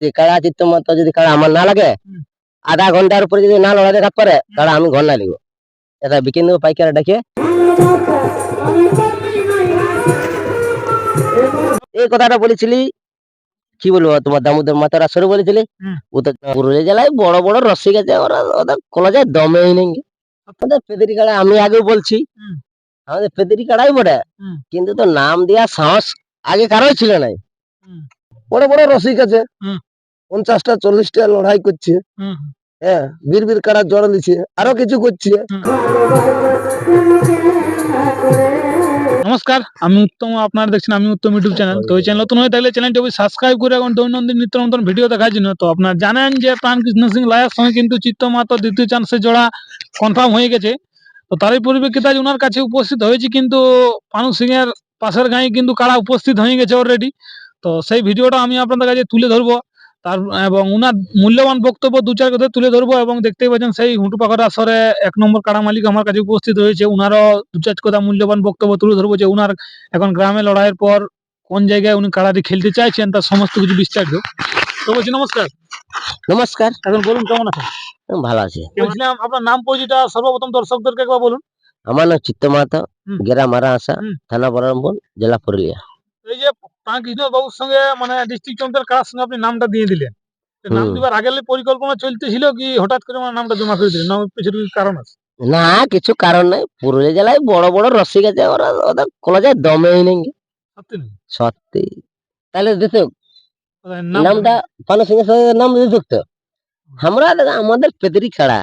যে কাড়া চিত্ত মতো যদি কাড়া আমার না লাগে আধা ঘণ্টার উপরে যদি না লড়াই দেখাতে পারে কাড়া আমি ঘর না লিব। এটা বিকিন দেবো পাইকারে ডেকে। এই কথাটা বলেছিলি কি বলব তোমার দামোদর মাতার আসরে বলেছিলি ও তো পুরুলিয়া জেলায় বড় বড় রসিক আছে ওরা ওদের যায় দমেই নেই। আমাদের পেদরি কাড়া আমি আগেও বলছি। আমাদের পেদরি কাড়াই বটে কিন্তু তো নাম দেওয়া সাহস আগে কারোই ছিল নাই। বড় বড় রসিক আছে। পঞ্চাশটা চল্লিশটা লড়াই করছে। হ্যাঁ বীর বীর কারা জড় দিচ্ছে আরও কিছু করছে। নমস্কার আমি উত্তম আপনারা দেখছেন আমি উত্তম ইউটিউব চ্যানেল। তো এই চ্যানেল নতুন হয়ে থাকলে চ্যানেলটি অবশ্যই সাবস্ক্রাইব করে এবং দৈনন্দিন নিত্য নতুন ভিডিও দেখার জন্য। তো আপনারা জানেন যে প্রাণ কৃষ্ণ সিং লায়ের সঙ্গে কিন্তু চিত্ত মাত্র দ্বিতীয় চান্সে জোড়া কনফার্ম হয়ে গেছে। তো তারই পরিপ্রেক্ষিতে আজ ওনার কাছে উপস্থিত হয়েছে কিন্তু পানু সিং এর পাশের গাঁয়ে কিন্তু কারা উপস্থিত হয়ে গেছে অলরেডি তো সেই ভিডিওটা আমি আপনাদের কাছে তুলে ধরবো। তার এবং উনার মূল্যবান বক্তব্য দু চার কথা তুলে ধরবো এবং দেখতেই পাচ্ছেন সেই হুঁটু পাখার আসরে এক নম্বর কাড়া মালিক আমার কাছে উপস্থিত হয়েছে উনারও দু চার কথা মূল্যবান বক্তব্য তুলে ধরবো যে উনার এখন গ্রামে লড়াইয়ের পর কোন জায়গায় উনি কাড়াটি খেলতে চাইছেন তার সমস্ত কিছু বিস্তারিত। তো বলছি নমস্কার। নমস্কার। এখন বলুন কেমন আছেন? ভালো আছে। বলছিলাম আপনার নাম পরিচয়টা সর্বপ্রথম দর্শকদেরকে একবার বলুন। আমার নাম চিত্ত মাহাতো। গেরা মারা আসা। থানা বরামপুর জেলা পুরুলিয়া। এই যে প্রাণকৃষ্ণ বাবুর সঙ্গে মানে ডিস্ট্রিক্ট চ্যাম্পিয়ন কারার সঙ্গে আপনি নামটা দিয়ে দিলেন? নাম। দিবার আগের পরিকল্পনা চলতেছিল কি হঠাৎ করে মানে নামটা জমা করে দিলেন? পিছনে কারণ আছে? না কিছু কারণ নাই। পুরুলিয়া জেলায় বড় বড় রসিক আছে ওরা ওদের কোনো যায় দমেই নেই। সত্যি তাহলে দেখো নামটা পানু সিং নাম দিয়ে দেখতো আমরা দেখো, আমাদের পেদরি খাড়া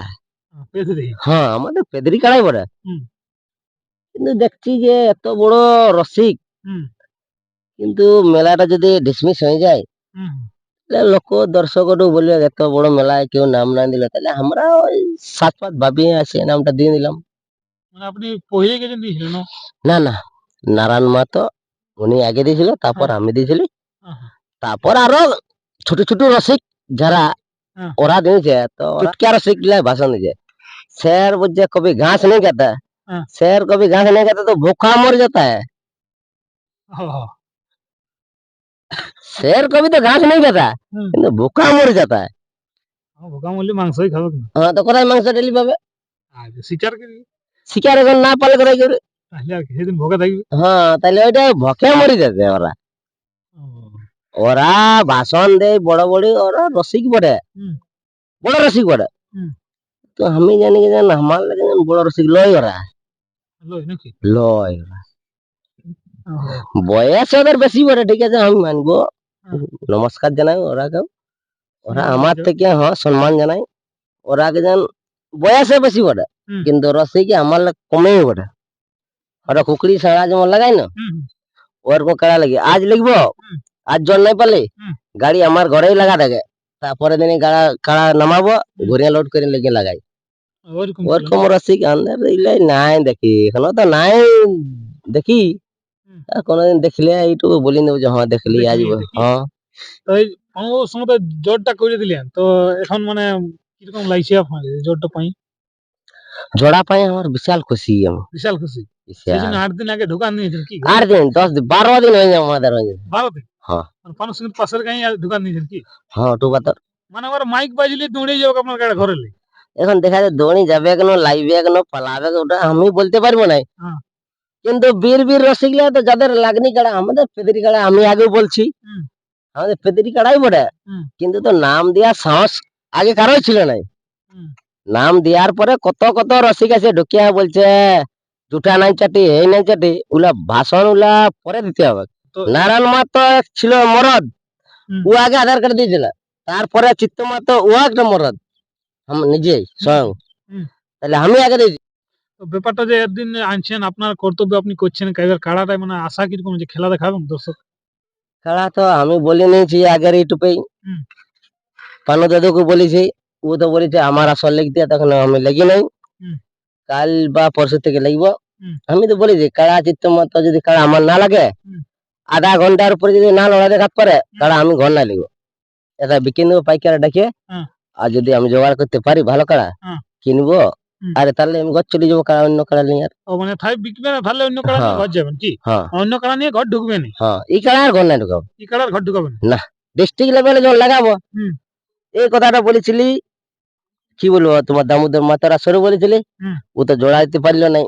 হ্যাঁ আমাদের পেদরি খাড়াই বড়। কিন্তু দেখছি যে এত বড় রসিক কিন্তু মেলাটা যদি ডিসমিস হয়ে যায় হুম তাহলে লোক দর্শক বলবে এত বড় মেলায় কেউ নাম না দিল তাহলে আমরা ওই সাত পাঁচ ভাবিয়ে আছে নামটা দিয়ে দিলাম মানে আপনি পহিলে গেছেন দিয়েছিলেন না? না না নারায়ণ মাতো উনি আগে দিয়েছিল তারপর আমি দিয়েছিলি হ্যাঁ, হ্যাঁ। তারপর আরো ছোট ছোট রসিক যারা হ্যাঁ। ওরা দিয়েছে তো চুটকিয়া রসিক গুলা ভাষণ দিয়েছে शेर बुझे कभी घास नहीं खाता हाँ। शेर कभी घास नहीं खाता तो भूखा मर जाता है ও, ও, शेर कभी तो घास नहीं खाता হুম। কিন্তু ভুকা মরে যেতা है ও, ভোকা মরলে মাংসই খাবে না হ্যাঁ তো কোথায় মাংস ডেলি পাবে আর শিকার কি শিকার এখন না পালে কোথায় করবে তাহলে আর কি সেদিন ভোকা থাকবে হ্যাঁ তাহলে ওইটা ভকে মরে যাচ্ছে ওরা ও, ওরা ভাষণ দেয় বড় বড় ওরা রসিক বড়ে হুম। বড় রসিক বড়ে হুম। তো আমি জানি কি জান আমার লাগে যেন বড় রসিক লয় ওরা লই নাকি লয় ওরা ও, বয়স ওদের বেশি বড়ে ঠিক আছে আমি মানবো নমস্কার জানাই ওরাকে। ওরা আমার থেকে হ্যাঁ সম্মান জানাই। ওরা যেন বয়সে বেশি বড়ে হুম। কিন্তু রসিক আমার কমেই বড়ে ওরা কুকড়ি সাড়া যেমন লাগাই না হুম, ওরকম কাড়া লাগি। আজ লিখব আজ জল নাই হুম। গাড়ি আমার ঘরেই লাগা থাকে। তারপরে দিনে গাড়া কাড়া নামাবো ঘুরিয়া লোড করে লেগে লাগাই। ওরকম রসিক আন্দার নাই দেখি। এখনও তো নাই দেখি। কোনোদিন দেখলে এইটুকু বলি নেব যে হ্যাঁ দেখলি আজ। হ্যাঁ। এই অনুভবের সঙ্গে জোরটা করে দিলেন তো এখন মানে কীরকম লাগছে আপনার জোরটা পাই? জোড়া পাই আমার বিশাল খুশি আমি বিশাল খুশি? সেই বিশাল জন্য আট দিন আগে ঢুকান নিয়েছেন কি? আট দিন দশ দিন বারো দিন হয়ে যাবে আমাদের হয়ে যাবে বারো দিন? হ্যাঁ। মানে পানু সিং পাশের গাঁয়ে ঢুকান নিয়েছেন কি? হ্যাঁ টু বাতর মানে ওরা মাইক বাজলে দৌড়ে যাবে আপনার গাড়ি ঘরে এখন দেখা যায় দৌড়ি যাবে কেন লাইবে কেন পালাবে ওটা আমি বলতে পারব না হ্যাঁ। কিন্তু বীর বীর রসিকলা তো যাদের লাগনি কাড়া আমাদের পেদরি কাড়া আমি আগে বলছি। আমাদের পেদরি কাড়াই বটে। কিন্তু তো নাম দেওয়া সাহস আগে কারোই ছিল নাই। নাম দেওয়ার পরে কত কত রসিক আছে ঢুকিয়া বলছে জুটা নাই চাটি এই নাই চাটি উলা ভাষণ উলা পরে দিতে হবে। তো নারায়ণ মাতো এক ছিল মরদ। ও আগে আধার কার্ড দিয়েছিল তারপরে চিত্ত মাতো ও একটা মরদ। আমি নিজেই স্বয়ং। তাহলে আমি আগে দিয়েছি তো ব্যাপারটা যে একদিন আনছেন আপনার কর্তব্য আপনি করছেন এবার কাড়াটাই মানে আশা কীরকম যে খেলা দেখাবেন দর্শক খেলা তো আমি বলে নিয়েছি আগের হুম। পানু দাদুকে বলেছি ও তো বলেছে আমার আসল লিখতে তখন আমি লেগি নাই কাল বা পরশু থেকে হুম। আমি তো বলেছি কাড়া চিত্ত মতো যদি কাড়া আমার না লাগে আধা ঘণ্টার উপরে যদি না লড়াই দেখাতে পারে কাড়া আমি ঘর না লিখব এটা বিকিন দেবো পাইকারে ডেকে হ্যাঁ। আর যদি আমি জোগাড় করতে পারি ভালো কাড়া হ্যাঁ। কিনবো। আরে তাহলে আমি ঘর চলে যাব কাড়া অন্য কাড়া নিয়ে আর। ও মানে থাই বিকবে না তাহলে অন্য নিয়ে হ্যাঁ। ঘর যাবেন কি? হ্যাঁ। অন্য কাড়া নিয়ে ঘর ঢুকবেন হ্যাঁ এই কাড়া আর ঘর না ঢুকাবো। এই কাড়ার ঘর ঢুকাবেন না। ডিস্ট্রিক্ট লেভেলে যখন লাগাবো এই কথাটা বলেছিলি কি বলব তোমার দামোদর মাতার আসরে বলেছিলি ও তো জোড়াইতে পারল না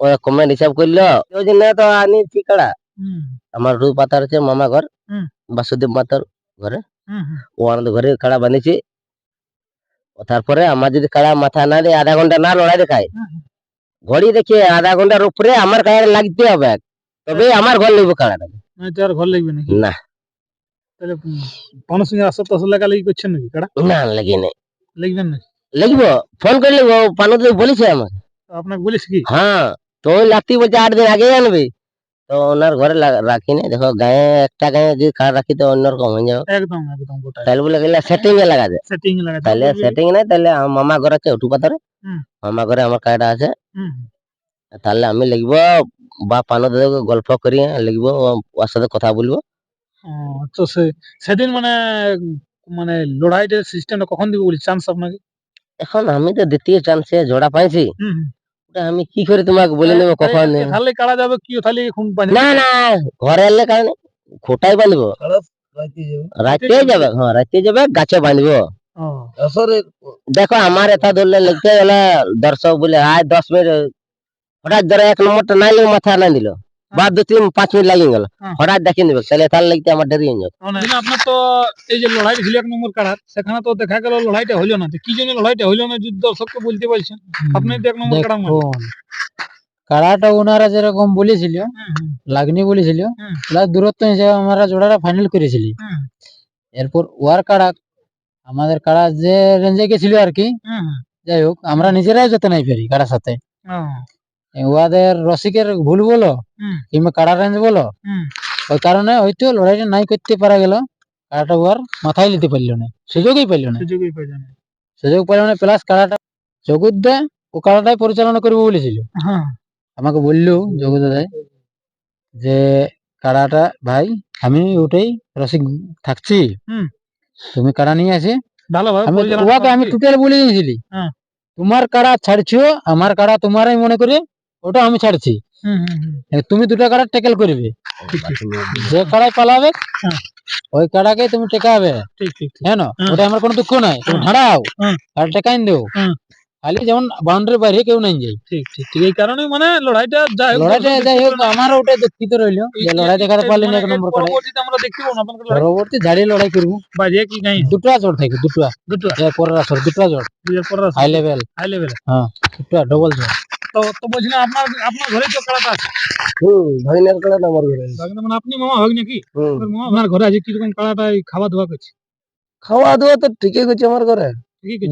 ও কমেন্ট হিসাব করল ওই জন্য তো আনিছি কাড়া? হুম, আমার রূপ পাতার আছে মামা ঘর বাসুদেব মাতার হুম। ও আমাদের ঘরে কাড়া বানিয়েছি তারপরে আমার যদি কাড়া মাথা না দিয়ে আধা ঘণ্টা না লড়াই দেখায়। ঘড়ি দেখে আধা ঘণ্টার উপরে আমার কাড়া লাগতে হবে তবে আমার ঘর লইব কাড়াটা মানে তো আর ঘর লাগবে নাকি? না। তাহলে পানের সঙ্গে আসর টাসর লাগা করছেন নাকি? কাড়া না লাগে না লাগবেন না লিখব ফোন করলে ও পানুদ বলেছে আমাকে। তো আপনাকে বলিস কি? হ্যাঁ তো ওই বলছে আট দিন আগে আনবে। তো ওনার ঘরে রাখি না দেখো গায়ে একটা গায়ে যদি কার রাখি তো অন্যরকম হয়ে যাবে। একদম একদম তাহলে বলে গেলে সেটিং এ লাগা যায়। সেটিং লাগা তাহলে সেটিং নাই তাহলে মামা ঘর আছে উঠু পাতারে মামা ঘরে আমার কার্ড আছে। তাহলে আমি লিখব বা পানো দাদাকে গল্প করি লিখব ও- ওর সাথে কথা বলব। তো সে সেদিন মানে মানে লড়াইটার সিস্টেমটা কখন দিবে বলি চান্স আপনাকে? এখন আমি তো দ্বিতীয় চান্সে জোড়া পাইছি। আমি কি করে তোমাকে বলে নেব কখন? কাড়া যাবে কি? না না ঘরে এলে কারণে খোটাই বাঁধবো। রাতে যাবে। হ্যাঁ রাতে যাবে গাছে বাঁধবো। দেখো আমার এটা ধরলে লিখতে গেলে দর্শক বলে আয় দশ মিনিট হঠাৎ ধরে এক নম্বরটা নাই মাথা না দিল। বা দু তিন পাঁচ মিনিট লাগিয়ে গেল। হ্যাঁ। হঠাৎ দেখিয়ে দিবে তাহলে তার লিখতে আমার দেরি হয়ে যাবে। আপনার তো এই যে লড়াইটা ছিল এক নম্বর কাড়ার সেখানে তো দেখা গেল লড়াইটা হইল না। তো কি জন্য লড়াইটা হইল না যদি দর্শককে বলতে পারছেন? আপনি এক নম্বর কাড়া কাড়াটা ওনারা যেরকম বলেছিল লাগনি বলেছিল হুম। দূরত্ব হিসেবে আমরা জোড়াটা ফাইনাল করেছিলি। এরপর ওয়ার কাড়া আমাদের কাড়া যে রেঞ্জে গেছিল আর কি। যাই হোক আমরা নিজেরাই যেতে নাই পারি কাড়ার সাথে। ও, এ ওয়াদের রসিকের ভুল বলো। কিংবা কাড়া রেঞ্জ বলো ওই কারণে হয়তো লড়াইটা নাই করতে পারা গেল কাড়াটা ওয়ার মাথায় নিতে পারল না সুযোগই পাইলো না সুযোগই পাই না সুযোগ পাইলো না প্লাস কাড়াটা জগুদ্দা ও কাড়াটাই পরিচালনা করবে বলেছিল হ্যাঁ আমাকে বলল জগদাদাই যে কাড়াটা ভাই আমি ওটাই রসিক থাকছি। তুমি কাড়া নিয়ে আসে ভালোভাবে আমি। টোটাল বলে দিয়েছিলি হ্যাঁ। তোমার কাড়া ছাড়ছো আমার কাড়া তোমারই মনে করে ওটা আমি ছাড়ছি। তুমি দুটা কাড়া টেকেল করবে। যে কাড়াই পালাবে হ্যাঁ। ওই কাড়াকে তুমি টেকাবে। হ্যাঁ। ওটা আমার কোনো দুঃখ নাই। তুমি হ্যাঁ। ধাড়াও হ্যাঁ। আর টেকাইন দেও। খালি যেমন বাউন্ডারি বাইরে কেউ নাই যাই ঠিক ঠিক ঠিক। এই কারণে মানে লড়াইটা যাই লড়াইটা যাই হোক আমারও ওটা দুঃখিত রইল। যে লড়াই দেখাতে পারলি না মানে এক নম্বর কাড়াই পরবর্তীতে আমরা দেখতে পাবো আপনাদের লড়াই পরবর্তী ঝাড়িয়ে লড়াই করব। বাজে কি নাই? দুটো জোর থাকে দুটো। দুটো। এক পরের আসর দুটো জোর দুইয়ের পর হাই লেভেল হাই লেভেল হ্যাঁ দুটো ডবল জোর তো তো বলছিলাম আপনার আপনার ঘরে তো কাড়াটা আছে। হম ভাগিনার কাড়া আমার ঘরে ভাগ্নে মানে আপনি মামা ভাগ নাকি? মামা আপনার ঘরে আছে কীরকম কাড়াটা খাওয়া দাওয়া করছে? খাওয়া দাওয়া তো ঠিকই করছে আমার ঘরে।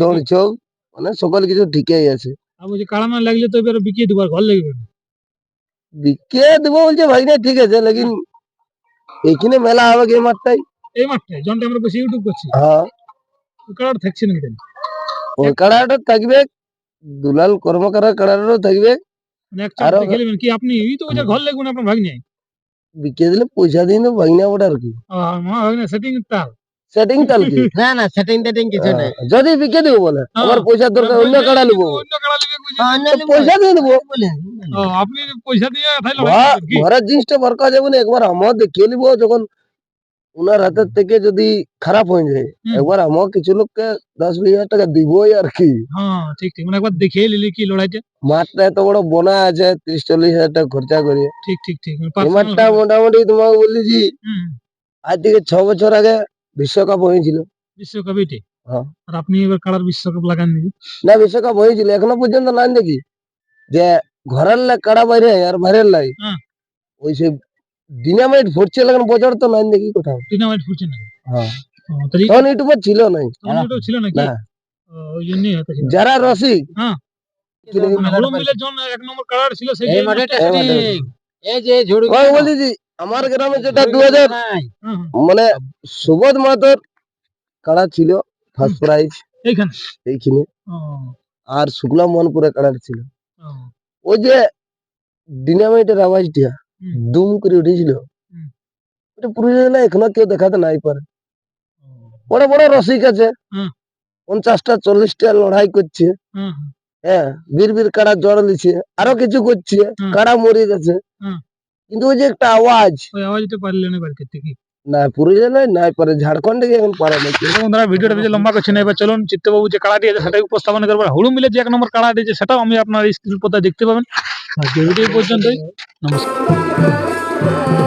দৌড় চোখ মানে সকল কিছু ঠিকই আছে। আর বলছি কাড়া না লাগলে তো এবার বিকিয়ে দেবার ঘর লাগবে বিকে দেবো বলছে ভাগিনা ঠিক আছে লেকিন এইখানে মেলা হবে এই মাঠটাই এই মাঠটায় যখন আমরা বসে ইউটিউব করছি। হ্যাঁ। ওই কাড়াটা থাকছে তাহলে? ওই কাড়াটা থাকবে দুলাল কর্মকারের কাড়াটাও থাকবে। মানে আরো- কি আপনি তো ওই ঘর লাগবে না আপনার ভাগ্নে? বিকে দিলে পয়সা দিন ভাগিনা ওটা আর কি। আর মামা ভাগ্নে সেটিং তার সেটিং তাল কি? না না সেটিং টেটিং হ্যাঁ, যদি বিকে দেবো বলে হ্যাঁ। আমার পয়সার দরকার অন্য কাড়া নেব? পয়সা দিয়ে। দেবো আপনি পয়সা দিয়ে ঘরের জিনিসটা বার করা যাবে না একবার আমার দেখিয়ে নিবো যখন ওনার হাতের থেকে যদি খারাপ হয়ে যায় হুম। একবার আমার কিছু লোককে দশ বিশ হাজার টাকা দিবই আর কি হ্যাঁ ঠিক ঠিক মানে একবার দেখে নিলি কি লড়াইটা মাঠটা এত বড় বোনা আছে ত্রিশ চল্লিশ হাজার টাকা খরচা করে ঠিক ঠিক ঠিক মানে এই personal মাঠটা হবে। মোটামুটি তোমাকে বলেছি হুম, আজ থেকে ছ বছর আগে বিশ্বকাপ হয়েছিল বিশ্বকাপ এটি হ্যাঁ। আর আপনি এবার কালার বিশ্বকাপ লাগান নাকি না বিশ্বকাপ হয়েছিল এখনও পর্যন্ত নাই দেখি যে ঘরের লাই কাড়া বাইরে আর বাইরের লাই হ্যাঁ। ওই সে ডিনামাইট ফুটছে লাগান বছর তো নাই দেখি কোথাও। ডিনামাইট ফুটছে না? হ্যাঁ। তখন ইউটিউবে ছিল নাই তখন ওটাও ছিল নাকি? না ওই জন্যই হয়তো যারা রসিক। হ্যাঁ। হলুদ মিলের জন্য এক নম্বর কালার ছিল সেই এই যে। টেস্টিং এই যে ঝুড়ি ওই বলেছি আমার গ্রামে যেটা দু হাজার হ্যাঁ, হ্যাঁ, মানে সুবোধ মাতর কাড়া ছিল ফার্স্ট প্রাইজ এইখানে? এইখানে। ও, আর শুক্লা মোহনপুরে কাড়া ছিল। ও, ওই যে ডিনামাইটের আওয়াজটা। হুম। দুম করে উঠেছিল। হুম। পুরুলিয়া জেলায় এখনও কেউ দেখাতে নাই পারে। বড় বড় রসিক আছে। পঞ্চাশটা চল্লিশটা লড়াই করছে। হ্যাঁ, বীর বীর কাড়া জড় দিচ্ছে আরও কিছু করছে। কাড়া মরে গেছে। কিন্তু ওই যে একটা আওয়াজ। ওই আওয়াজটা পারলেন এবার থেকে? না পুরুলিয়া নয় নয় পরে ঝাড়খণ্ডে গিয়ে এখন পারে তো বন্ধুরা ভিডিওটা বেশি লম্বা করছি না এবার চলুন চিত্তবাবু যে কাড়াটি আছে সেটাই উপস্থাপনা করব। হুড়ু মিলে যে এক নম্বর কাড়াটি আছে সেটাও আমি আপনার স্ক্রিন পর্দায় দেখতে পাবেন। నా డ్యూటీకి వచ్చింది నమస్కారం.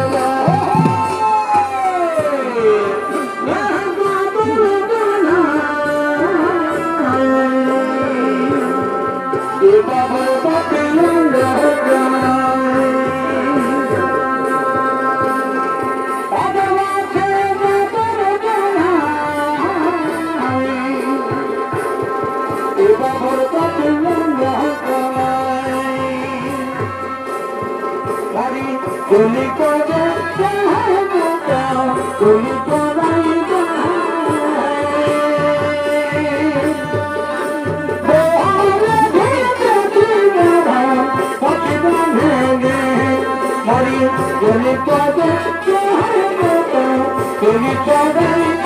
আজকে ভিডিও এই পর্যন্তই নমস্কার Thank you.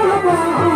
Bye.